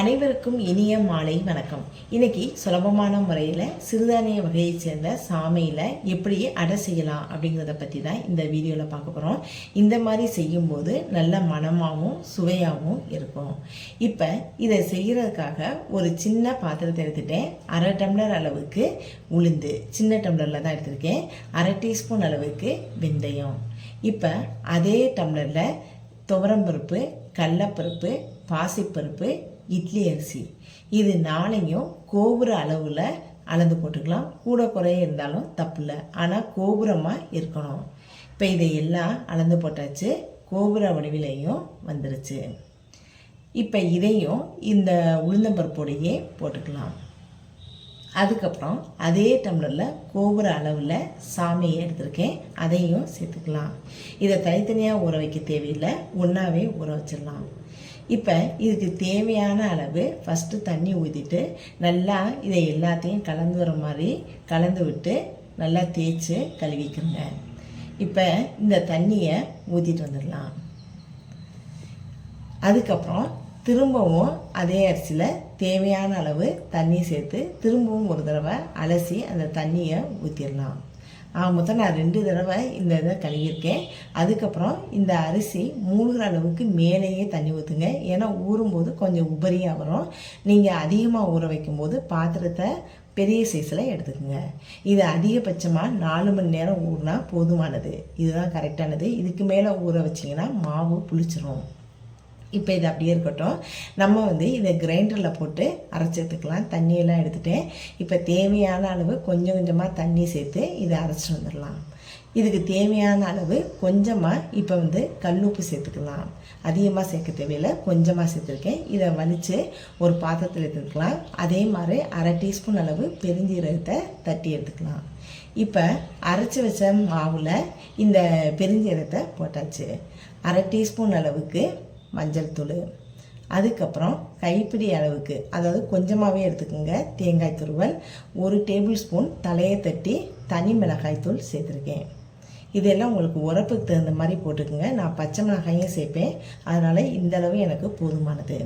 அனைவருக்கும் இனிய மாலை வணக்கம். இன்னைக்கு சுலபமான முறையில் சிறுதானிய வகையைச் சேர்ந்த சாமையில் எப்படி அடை செய்யலாம் அப்படிங்கிறத பற்றி தான் இந்த வீடியோவில் பார்க்க போகிறோம் இந்த மாதிரி செய்யும்போது நல்ல மனமாகவும் சுவையாகவும் இருக்கும். இப்போ இதை செய்கிறதுக்காக ஒரு சின்ன பாத்திரத்தை எடுத்துட்டேன். அரை டம்ளர் அளவுக்கு உளுந்து சின்ன டம்ளரில் தான் எடுத்திருக்கேன். அரை டீஸ்பூன் அளவுக்கு வெந்தயம். இப்போ அதே டம்ளரில் துவரம்பருப்பு கடலப்பருப்பு பாசிப்பருப்பு இட்லி அரிசி. இது நாளையும் கோபுர அளவில் அளந்து போட்டுக்கலாம். கூட குறைய இருந்தாலும் தப்பில்லை. ஆனால் கோபுரமாக இருக்கணும். இப்போ இதை எல்லாம் அளந்து போட்டாச்சு. கோபுர வடிவிலையும் வந்துருச்சு. இப்போ இதையும் இந்த உளுந்தம்பருப்போடையே போட்டுக்கலாம். அதுக்கப்புறம் அதே டம்ளரில் கோபுர அளவில் சாமியை எடுத்திருக்கேன். அதையும் சேர்த்துக்கலாம். இதை தனித்தனியாக ஊற வைக்க தேவையில்லை. ஒன்றாவே ஊற வச்சிடலாம். இப்போ இதுக்கு தேவையான அளவு ஃபஸ்ட்டு தண்ணி ஊற்றிட்டு நல்லா இதை எல்லாத்தையும் கலந்து வர மாதிரி கலந்து விட்டு நல்லா தேய்ச்சி கழுவிக்கிறங்க இப்போ இந்த தண்ணியை ஊற்றிட்டு வந்துடலாம். அதுக்கப்புறம் திரும்பவும் அதே அரிசியில் தேவையான அளவு தண்ணி சேர்த்து திரும்பவும் ஒரு தடவை அலசி அந்த தண்ணியை ஊற்றிடலாம் ஆக மொத்தம் நான் ரெண்டு தடவை இந்த இதை கழுவியிருக்கேன். அதுக்கப்புறம் இந்த அரிசி மூழ்கிற அளவுக்கு மேலேயே தண்ணி ஊற்றுங்க ஏன்னா ஊறும்போது கொஞ்சம் உபரியாக வரும். நீங்கள் அதிகமாக ஊற வைக்கும்போது பாத்திரத்தை பெரிய சைஸில் எடுத்துக்கோங்க. இது அதிகபட்சமாக நாலு மணி நேரம் ஊறினா போதுமானது. இதுதான் கரெக்டானது இதுக்கு மேலே ஊற வச்சிங்கன்னா மாவு புளிச்சிரும். இப்போ இது அப்படியே இருக்கட்டும். நம்ம வந்து இதை கிரைண்டரில் போட்டு அரைச்சி எடுத்துக்கலாம். தண்ணியெல்லாம் எடுத்துகிட்டேன் இப்போ தேவையான அளவு கொஞ்சம் கொஞ்சமாக தண்ணி சேர்த்து இதை அரைச்சிட்டு வந்துடலாம். இதுக்கு தேவையான அளவு கொஞ்சமாக இப்போ வந்து கல்லுப்பு சேர்த்துக்கலாம். அதிகமாக சேர்க்க தேவையில்லை. கொஞ்சமாக சேர்த்துருக்கேன். இதை வலித்து ஒரு பாத்திரத்தில் எடுத்துக்கலாம். அதே மாதிரி அரை டீஸ்பூன் அளவு பெருஞ்சீரகத்தை தட்டி எடுத்துக்கலாம். இப்போ அரைச்சி வச்ச மாவில் இந்த பெருஞ்சீரகத்தை போட்டாச்சு. அரை டீஸ்பூன் அளவுக்கு மஞ்சள் தூள். அதுக்கப்புறம் கைப்பிடி அளவுக்கு அதாவது கொஞ்சமாகவே எடுத்துக்கோங்க தேங்காய் துருவல் ஒரு டேபிள் ஸ்பூன் தலையை தட்டி தனி மிளகாய் தூள் சேர்த்துருக்கேன். இதெல்லாம் உங்களுக்கு உரப்புக்கு தகுந்த மாதிரி போட்டுக்கோங்க. நான் பச்சை மிளகாயும் சேர்ப்பேன். அதனால் இந்த அளவு எனக்கு போதுமானது.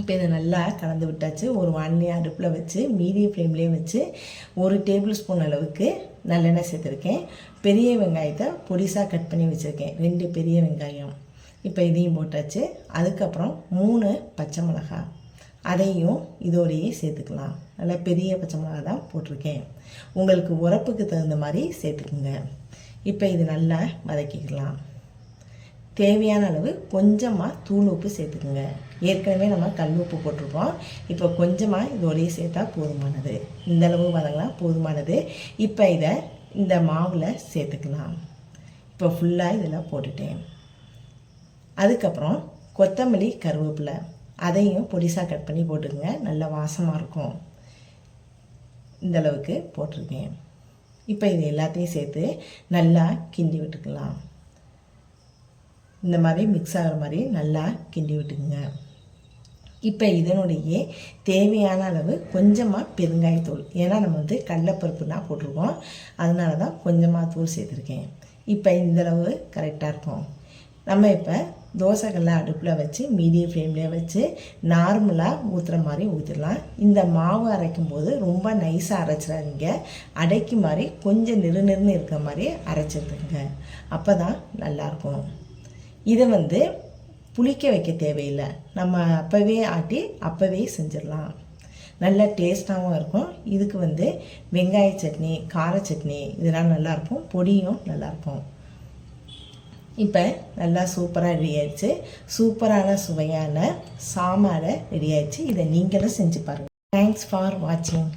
இப்போ இதை நல்லா கலந்து விட்டாச்சு. ஒரு வானிலை அடுப்பில் வச்சு மீடியம் ஃப்ளேம்லேயே வச்சு ஒரு டேபிள் ஸ்பூன் அளவுக்கு நல்லெண்ணெய் சேர்த்துருக்கேன். பெரிய வெங்காயத்தை பொடிசாக கட் பண்ணி வச்சுருக்கேன். ரெண்டு பெரிய வெங்காயம். இப்போ இதையும் போட்டாச்சு. அதுக்கப்புறம் மூணு பச்சை மிளகாய் அதையும் இதோடையே சேர்த்துக்கலாம். நல்லா பெரிய பச்சை மிளகா தான் போட்டிருக்கேன். உங்களுக்கு உரப்புக்கு தகுந்த மாதிரி சேர்த்துக்குங்க. இப்போ இது நல்லா வதக்கிக்கலாம். தேவையான அளவு கொஞ்சமாக தூள் உப்பு சேர்த்துக்குங்க. ஏற்கனவே நம்ம கல் உப்பு போட்டிருப்போம் இப்போ கொஞ்சமாக இதோடையே சேர்த்தா போதுமானது. இந்த அளவு வதங்கலாம் போதுமானது. இப்போ இதை இந்த மாவில் சேர்த்துக்கலாம். இப்போ ஃபுல்லாக இதில் போட்டுட்டேன். அதுக்கப்புறம் கொத்தமல்லி கருவேப்பிலை அதையும் பொடிசாக கட் பண்ணி போட்டுக்கோங்க. நல்ல வாசமாக இருக்கும். இந்த அளவுக்கு போட்டிருக்கேன். இப்போ இது எல்லாத்தையும் சேர்த்து நல்லா கிண்டி விட்டுக்கலாம். இந்த மாதிரி மிக்ஸ் ஆகிற மாதிரி நல்லா கிண்டி விட்டுக்குங்க. இப்போ இதனுடைய தேவையான அளவு கொஞ்சமாக பெருங்காயத்தூள். ஏன்னா நம்ம வந்து கடலப்பருப்புனா போட்டிருக்கோம். அதனால தான் கொஞ்சமாக தூள் சேர்த்துருக்கேன். இப்போ இந்தளவு கரெக்டாக இருக்கும். நம்ம இப்போ தோசைகளை அடுப்பில் வச்சு மீடியம் ஃப்ளேம்லேயே வச்சு நார்மலாக ஊற்றுற மாதிரி ஊற்றிடலாம் இந்த மாவு அரைக்கும் போது ரொம்ப நைஸாக அரைச்சிடாதீங்க. அடைக்கு மாதிரி கொஞ்சம் நிறு நெருன்னு இருக்கிற மாதிரி அரைச்சிருந்துங்க அப்போ தான் நல்லாயிருக்கும். இதை வந்து புளிக்க வைக்க தேவையில்லை. நம்ம அப்போவே ஆட்டி அப்போவே செஞ்சிடலாம். நல்லா டேஸ்ட்டாகவும் இருக்கும். இதுக்கு வந்து வெங்காய சட்னி கார சட்னி இதெல்லாம் நல்லாயிருக்கும். பொடியும் நல்லாயிருக்கும். இப்போ நல்லா சூப்பராக ரெடி ஆயிடுச்சு. சூப்பரான சுவையான சாமாடை ரெடி ஆயிடுச்சு. இதை நீங்களும் செஞ்சு பாருங்கள் தேங்க்ஸ் ஃபார் வாட்சிங்